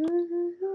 Mm-hmm.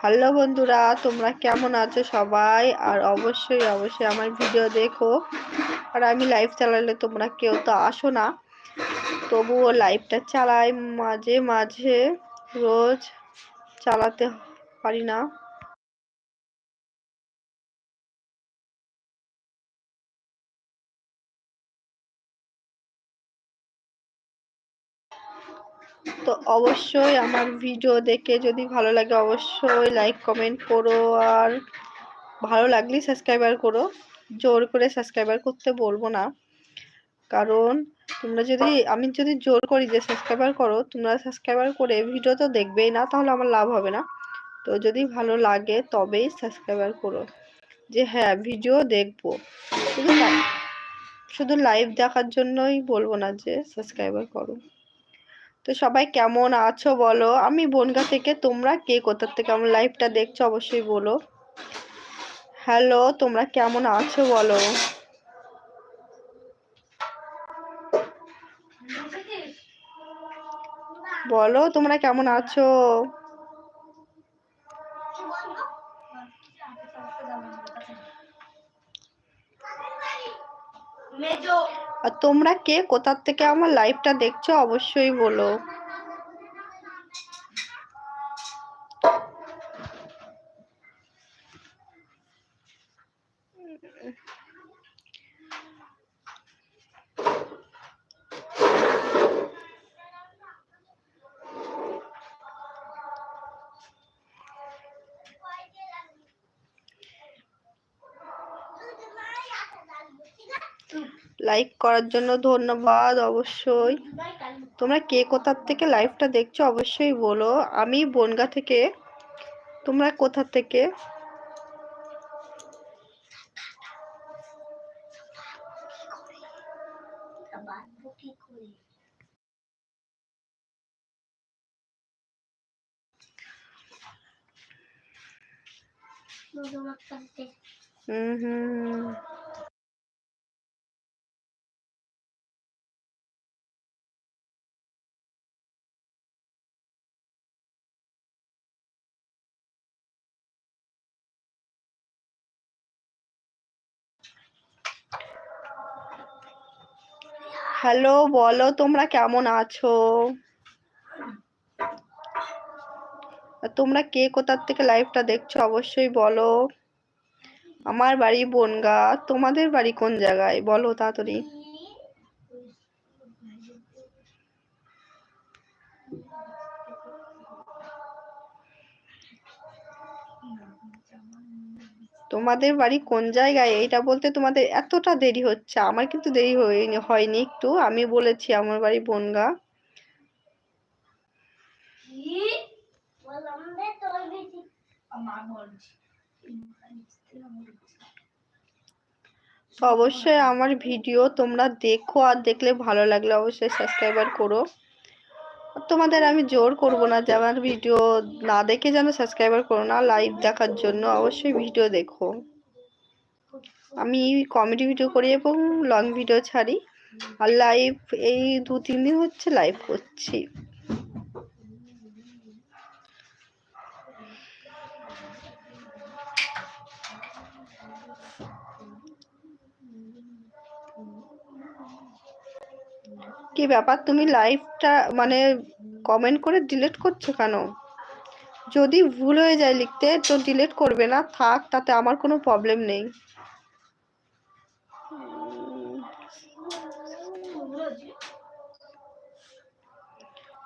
Hello বন্ধুরা, তোমরা কেমন আছো সবাই? আর অবশ্যই অবশ্যই আমার ভিডিও দেখো। আর আমি লাইভ চালালে তোমরা কেউ তো আসো না। তবুও লাইভটা চালাই মাঝে মাঝে। রোজ চালাতে পারি না। তো অবশ্যই আমার ভিডিও দেখে যদি ভালো লাগে অবশ্যই লাইক কমেন্ট করো আর ভালো লাগলেই সাবস্ক্রাইবার করো। জোর করে সাবস্ক্রাইবার করতে বলব না। কারণ তোমরা যদি, আমি যদি জোর করি যে সাবস্ক্রাইবার করো, তোমরা সাবস্ক্রাইবার করে ভিডিও তো দেখবেই না, তাহলে আমার লাভ হবে না। তো যদি ভালো লাগে তবেই সাবস্ক্রাইবার করো। যে হ্যাঁ ভিডিও দেখব। শুধু শুধু লাইভ দেখার জন্যই বলব না যে সাবস্ক্রাইবার করো। তো সবাই কেমন আছো বলো? আমি বনগা থেকে, তোমরা কে? কোথার থেকে? আমার লাইফটা দেখছ অবশ্যই বলো। হ্যালো তোমরা কেমন আছো বলো? বলো, তোমরা কেমন আছো আর তোমরা কে? কোথা থেকে আমার লাইভটা দেখছ? অবশ্যই বলো। লাইক করার জন্য ধন্যবাদ অবশ্যই। তোমরা কে কোথার থেকে লাইভটা দেখছ অবশ্যই বলো। আমি বনগা থেকে। তোমরা কোথা থেকে? হুম হুম। হ্যালো, বলো তোমরা কেমন আছো? তোমরা কে কোথার থেকে লাইভটা দেখছ অবশ্যই বলো। আমার বাড়ি বনগা, তোমাদের বাড়ি কোন জায়গায়? বলো তাড়াতাড়ি। তোমাদের বাড়ি কোন জায়গায়? এইটা বলতে তোমাদের এতটা দেরি হচ্ছে। আমার কিন্তু দেরি হয়নি হয়নি একটু। আমি বলেছি আমার বাড়ি বনগা। তো অবশ্যই আমার ভিডিও তোমরা দেখো আর দেখলে ভালো লাগলে অবশ্যই সাবস্ক্রাইবার করো। তোমাদের আমি জোর করব না যে আমার ভিডিও না দেখে যেন সাবস্ক্রাইবার করো না লাইভ দেখার জন্য অবশ্যই ভিডিও দেখো। আমি কমেডি ভিডিও করি এবং লং ভিডিও ছাড়ি। আর লাইভ এই দু তিন দিন হচ্ছে লাইভ করছি। কি ব্যাপার? তুমি লাইভটা মানে কমেন্ট করে ডিলিট করছ কেন? যদি ভুল হয়ে যায় লিখতে, তো ডিলিট করবে না। থাক, তাতে আমার কোনো প্রবলেম নেই।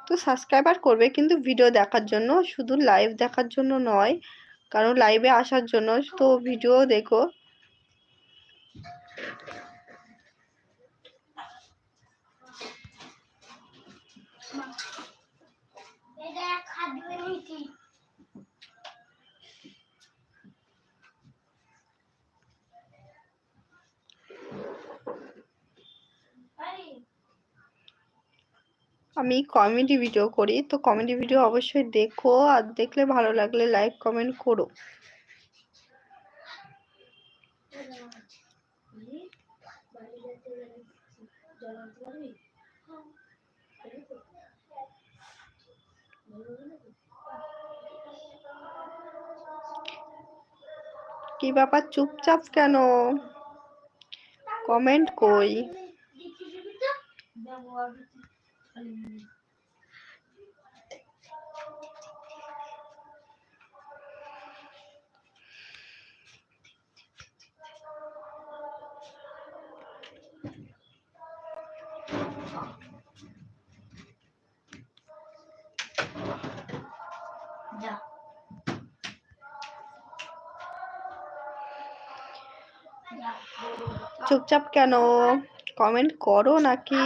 তো সাবস্ক্রাইবার করবে কিন্তু ভিডিও দেখার জন্য, শুধু লাইভ দেখার জন্য নয়, কারণ লাইভে আসার জন্য। তো ভিডিও দেখো। আমি কমেডি ভিডিও করি, তো কমেডি ভিডিও অবশ্যই দেখো, আর দেখলে ভালো লাগলে লাইক কমেন্ট করো। কি ব্যাপার চুপচাপ কেন? কমেন্ট কই? চুপচাপ কেন? কমেন্ট করো নাকি?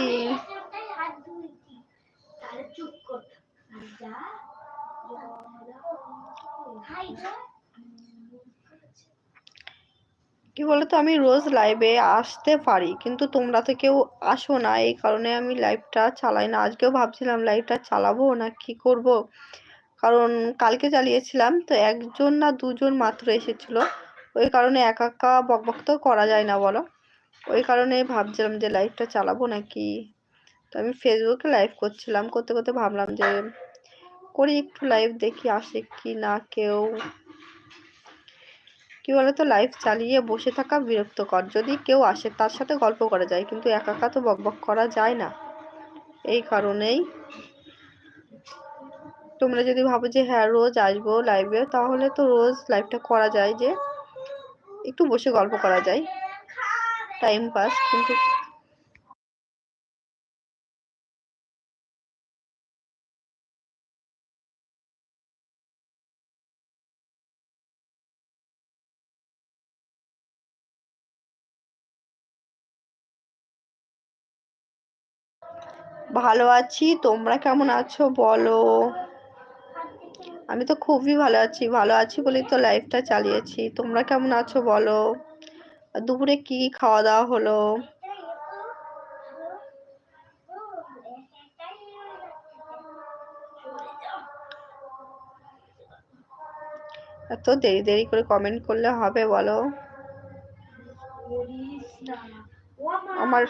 কি বলতো, আমি রোজ লাইভে আসতে পারি, কিন্তু তোমরা তো কেউ আসো না, এই কারণে আমি লাইভটা চালাই না। আজকেও ভাবছিলাম লাইভটা চালাবো না, কি করব? কারণ কালকে চালিয়েছিলাম, তো একজন না দুজন মাত্র এসেছিল। ওই কারণে একা একা বকবক তো করা যায় না, বলো? ওই কারণে ভাবছিলাম যে লাইভটা চালাবো নাকি? তো আমি ফেসবুকে লাইভ করছিলাম, করতে করতে ভাবলাম যে করি একটু লাইভ দেখি আসে কি না কেউ। কি বলতো লাইভ চালিয়ে বসে থাকা বিরক্তকর। যদি কেউ আসে, তার সাথে গল্প করা যায়, কিন্তু একা একা তো বকবক করা যায় না। এই কারণেই। তোমরা যদি ভাবো যে হ্যাঁ রোজ আসব লাইভে তাহলে তো রোজ লাইভটা করা যায় যে একটু বসে গল্প করা যায়। টাইম পাস কিন্তু ভালো আছি তোমরা কেমন আছো বলো? আমি তো খুবই ভালো আছি ভালো আছি বলেই তো লাইফটা চালিয়েছি। তোমরা কেমন আছো বলো? দুপুরে কি খাওয়া দাওয়া হলো? এত দেরি দেরি করে কমেন্ট করলে হবে বলো? আমার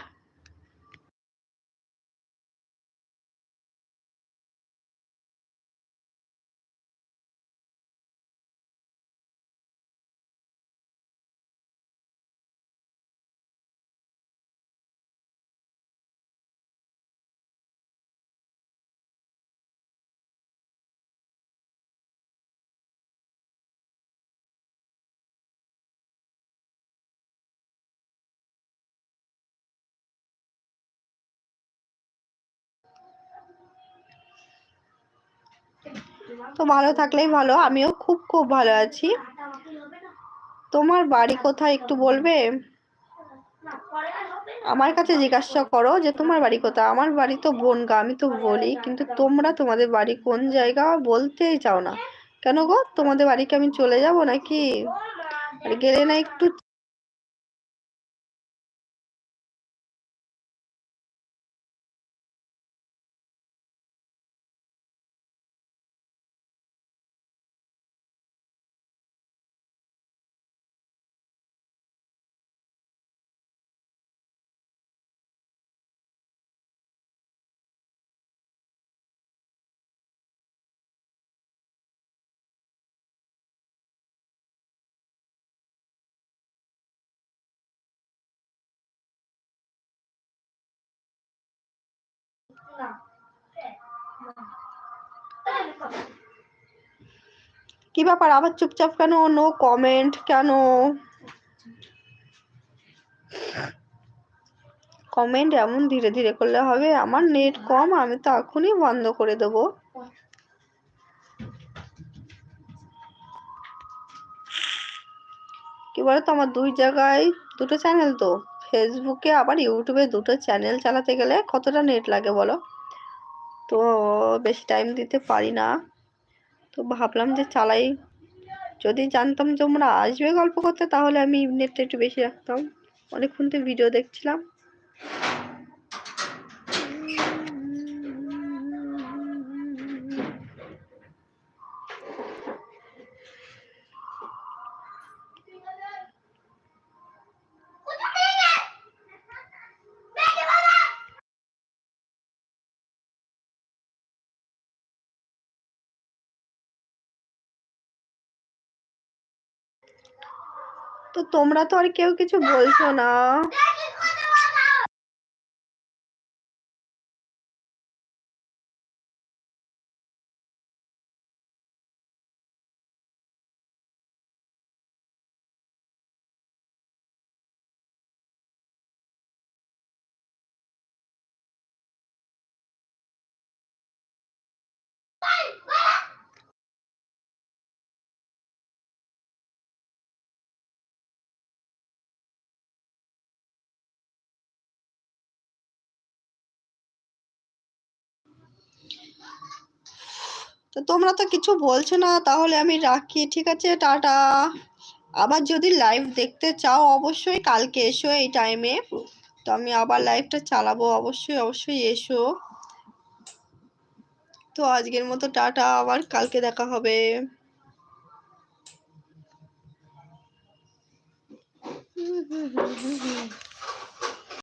তো ভালো থাকলেই ভালো, আমিও খুব খুব ভালো আছি। তোমার বাড়ি কোথায় একটু বলবে? আমার কাছে জিজ্ঞাসা করো যে তোমার বাড়ি কোথায়? আমার বাড়ি তো বনগা, আমি তো বলি, কিন্তু তোমরা তোমাদের বাড়ি কোন জায়গা বলতেই চাও না। কেন গো? তোমাদের বাড়িকে আমি চলে যাব নাকি? আর গেলে না একটু কি ব্যাপার? আবার চুপচাপ কেন? নো কমেন্ট কেন? কমেন্ট এমন ধীরে ধীরে করলে হবে, আমার নেট কম, আমি তো এখনই বন্ধ করে দেবো। কি বলতো, আমার দুই জায়গায় দুটো চ্যানেল তো। ফেসবুকে আবার ইউটিউবে দুটো চ্যানেল চালাতে গেলে কতটা নেট লাগে বলো? তো বেশি টাইম দিতে পারি না। তো ভাবলাম যে চালাই। যদি জানতাম যে তোমরা আসবে গল্প করতে, তাহলে আমি নেটটা একটু বেশি রাখতাম। অনেকক্ষণ তো ভিডিও দেখছিলাম। তো তোমরা তো আর কেউ কিছু বলছো না। তো তোমরা তো কিছু বলছো না, তাহলে আমি রাখি, ঠিক আছে? টাটা। আবার যদি লাইভ দেখতে চাও, অবশ্যই কালকে এসো এই টাইমে তো আমি আবার লাইভটা চালাবো, অবশ্যই অবশ্যই এসো। তো আজকের মতো টাটা, আবার কালকে দেখা হবে। হুম হুম হুম হুম।